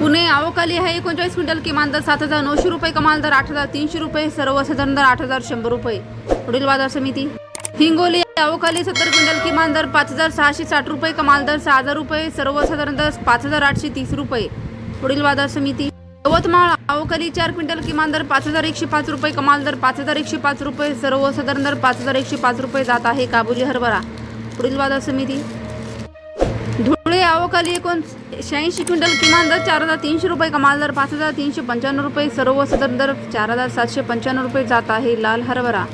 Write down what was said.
पुणे आवकाली आहे एकोणचाळीस क्विंटल किमान दर सात हजार नऊशे रुपये कमाल दर आठ हजार तीनशे रुपये सर्वसाधारण दर आठ हजार शंभर रुपये. पुढील बाजार समिती. हिंगोली अवकाली सत्तर क्विंटल किमान दर पाच हजार सहाशे साठ रुपये कमाल दर सहा हजार रुपये सर्वसाधारण दर पाच हजार आठशे तीस रुपये. पुढील बाजार समिती. यवतमाळ अवकाली चार क्विंटल किमान दर पाच हजार एकशे पाच रुपये कमाल दर पाच हजार एकशे पाच रुपये सर्वसाधारण दर पाच हजार एकशे पाच रुपये जात आहे काबुली हरभरा. पुढील बाजार समिती. धुळे एकूण शहाऐंशी क्विंटल किमान दर चार हजार तीनशे रुपये कमाल दर पाच हजार तीनशे पंच्याण्णव रुपये सर्वसाधारण दर चार हजार सातशे पंच्याण्णव रुपये जात आहे लाल हरभरा.